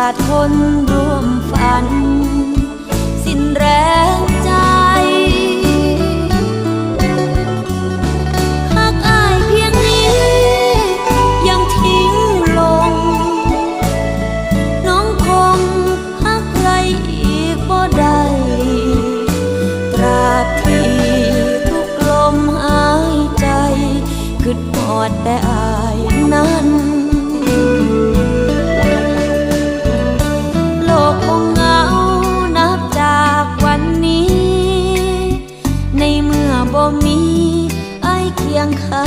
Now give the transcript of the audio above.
ขาดนร่วมฝัน สิ้นแรงใจหากอายเพียงนี้ ยังทิ้งลง น้องคงหักใครอีกบ่ได้ตราบที่ทุกลมหายใจ ขึ้นหอดแต่อาย บ่มีไอ้เคียงข้า